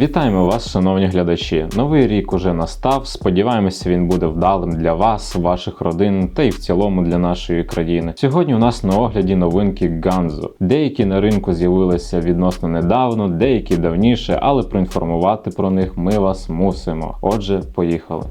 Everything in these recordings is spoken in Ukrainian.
Вітаємо вас, шановні глядачі. Новий рік уже настав. Сподіваємося, він буде вдалим для вас, ваших родин та й в цілому для нашої країни. Сьогодні у нас на огляді новинки Ганзу. Деякі на ринку з'явилися відносно недавно, деякі давніше, але проінформувати про них ми вас мусимо. Отже, поїхали.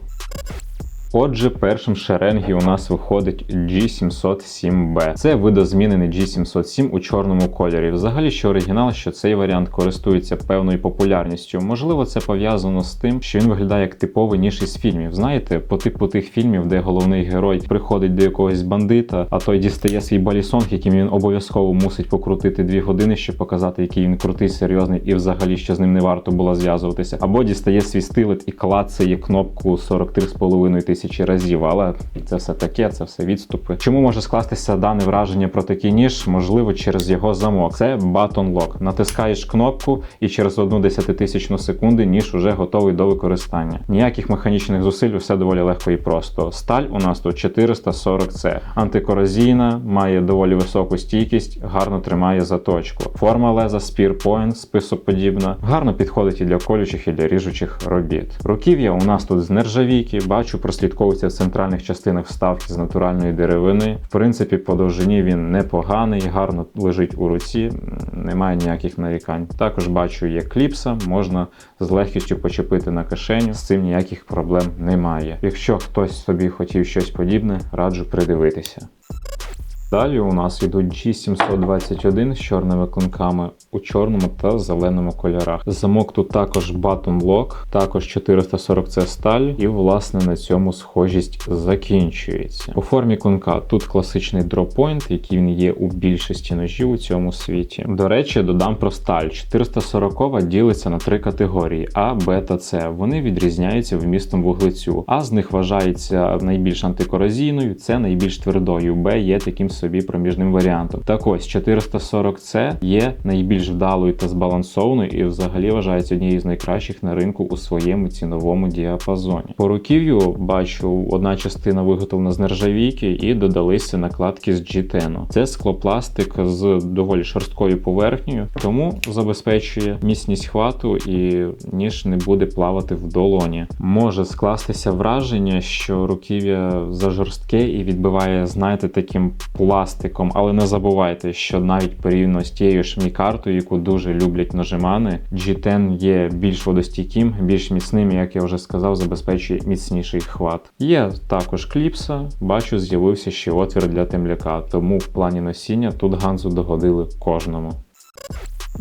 Отже, першим шеренгі у нас виходить G707B. Це видозмінений G707 у чорному кольорі. Взагалі, що оригінал, що цей варіант користується певною популярністю. Можливо, це пов'язано з тим, що він виглядає як типовий ніж із фільмів. Знаєте, по типу тих фільмів, де головний герой приходить до якогось бандита, а той дістає свій балісонг, яким він обов'язково мусить покрутити дві години, щоб показати, який він крутий, серйозний і взагалі що з ним не варто було зв'язуватися. Або дістає свій стилет і клацає кнопку 43,5 тисячі тисячі разів, але це все таке, це все відступи. Чому може скластися дане враження про такий ніж? Можливо, через його замок. Це Button Lock. Натискаєш кнопку, і через одну десятитисячну секунди ніж уже готовий до використання. Ніяких механічних зусиль, все доволі легко і просто. Сталь у нас тут 440C. Антикорозійна, має доволі високу стійкість, гарно тримає заточку. Форма леза Spear Point, списоподібна, гарно підходить і для колючих, і для ріжучих робіт. Руків'я у нас тут з нержавійки, бачу, прослідковується в центральних частинах вставки з натуральної деревини. В принципі, по довжині він непоганий, гарно лежить у руці, немає ніяких нарікань. Також бачу, є кліпса, можна з легкістю почепити на кишеню, з цим ніяких проблем немає. Якщо хтось собі хотів щось подібне, раджу придивитися. Далі у нас йдуть G721 з чорними клинками у чорному та зеленому кольорах. Замок тут також Button Lock, також 440C сталь, і власне на цьому схожість закінчується. По формі клинка тут класичний дроппойнт, який він є у більшості ножів у цьому світі. До речі, додам про сталь. 440 ділиться на три категорії: А, Б та С. Вони відрізняються вмістом вуглецю. А з них вважається найбільш антикорозійною, С найбільш твердою, Б є таким собі проміжним варіантом. Так ось 440C є найбільш вдалою та збалансованою і взагалі вважається однією з найкращих на ринку у своєму ціновому діапазоні. По руків'ю бачу, одна частина виготовлена з нержавійки і додалися накладки з G10. Це склопластик з доволі шорсткою поверхнею, тому забезпечує міцність хвату і ніж не буде плавати в долоні. Може скластися враження, що руків'я зажорстке і відбиває, знаєте, таким пластиком, але не забувайте, що навіть порівняно з тією ж мікартою, яку дуже люблять ножимани, G10 є більш водостійким, більш міцним, як я вже сказав, забезпечує міцніший хват. Є також кліпса, бачу, з'явився ще отвір для темляка, тому в плані носіння тут ганзу догодили кожному.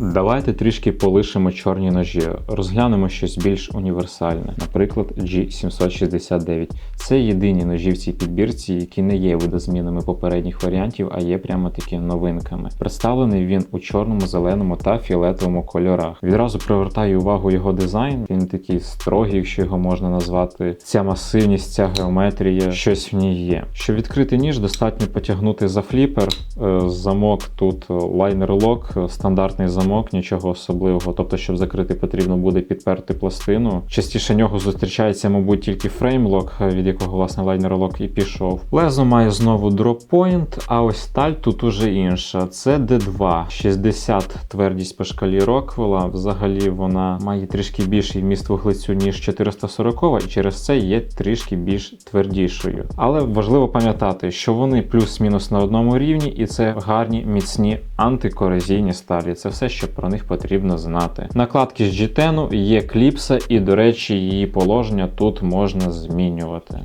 Давайте трішки полишимо чорні ножі, розглянемо щось більш універсальне, наприклад, G769. Це єдині ножі в цій підбірці, які не є видозмінами попередніх варіантів, а є прямо таки новинками. Представлений він у чорному, зеленому та фіолетовому кольорах. Відразу привертаю увагу його дизайн. Він такий строгий, якщо його можна назвати. Ця масивність, ця геометрія, щось в ній є. Щоб відкрити ніж, достатньо потягнути за фліпер. Е, замок тут лайнер-лок, стандартний замок замок, нічого особливого. Тобто, щоб закрити, потрібно буде підперти пластину. Частіше нього зустрічається, мабуть, тільки фреймлок, від якого власне лайнер-лок і пішов. Лезо має знову дроппойнт, а ось сталь тут уже інша. Це D2, 60 твердість по шкалі Роквелла. Взагалі вона має трішки більший вміст вуглецю, ніж 440, і через це є трішки більш твердішою. Але важливо пам'ятати, що вони плюс-мінус на одному рівні, і це гарні, міцні антикорозійні сталі. Це все, що про них потрібно знати. Накладки з G10 є кліпса, і, до речі, її положення тут можна змінювати.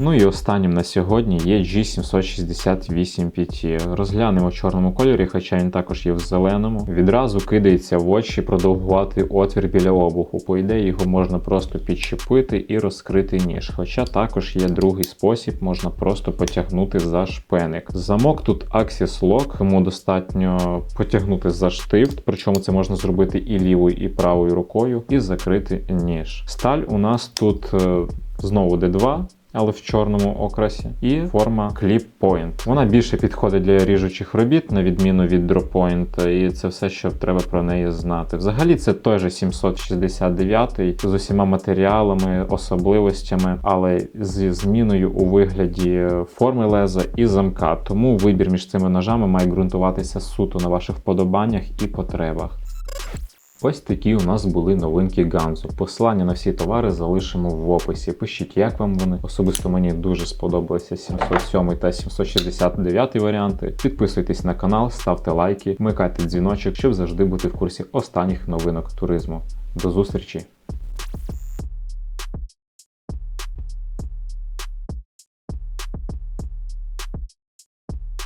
Ну і останнім на сьогодні є G768 PT. Розглянемо в чорному кольорі, хоча він також є в зеленому. Відразу кидається в очі продовгувати отвір біля обуху. По ідеї його можна просто підчепити і розкрити ніж. Хоча також є другий спосіб, можна просто потягнути за шпеник. Замок тут Axis Lock, тому достатньо потягнути за штифт, причому це можна зробити і лівою, і правою рукою, і закрити ніж. Сталь у нас тут е, знову D2 але в чорному окрасі, і форма Clip Point. Вона більше підходить для ріжучих робіт, на відміну від Drop Point, і це все, що треба про неї знати. Взагалі, це той же 769 з усіма матеріалами, особливостями, але зі зміною у вигляді форми леза і замка. Тому вибір між цими ножами має ґрунтуватися суто на ваших вподобаннях і потребах. Ось такі у нас були новинки Ганзу. Посилання на всі товари залишимо в описі. Пишіть, як вам вони. Особисто мені дуже сподобалися 707 та 769 варіанти. Підписуйтесь на канал, ставте лайки, вмикайте дзвіночок, щоб завжди бути в курсі останніх новинок туризму. До зустрічі!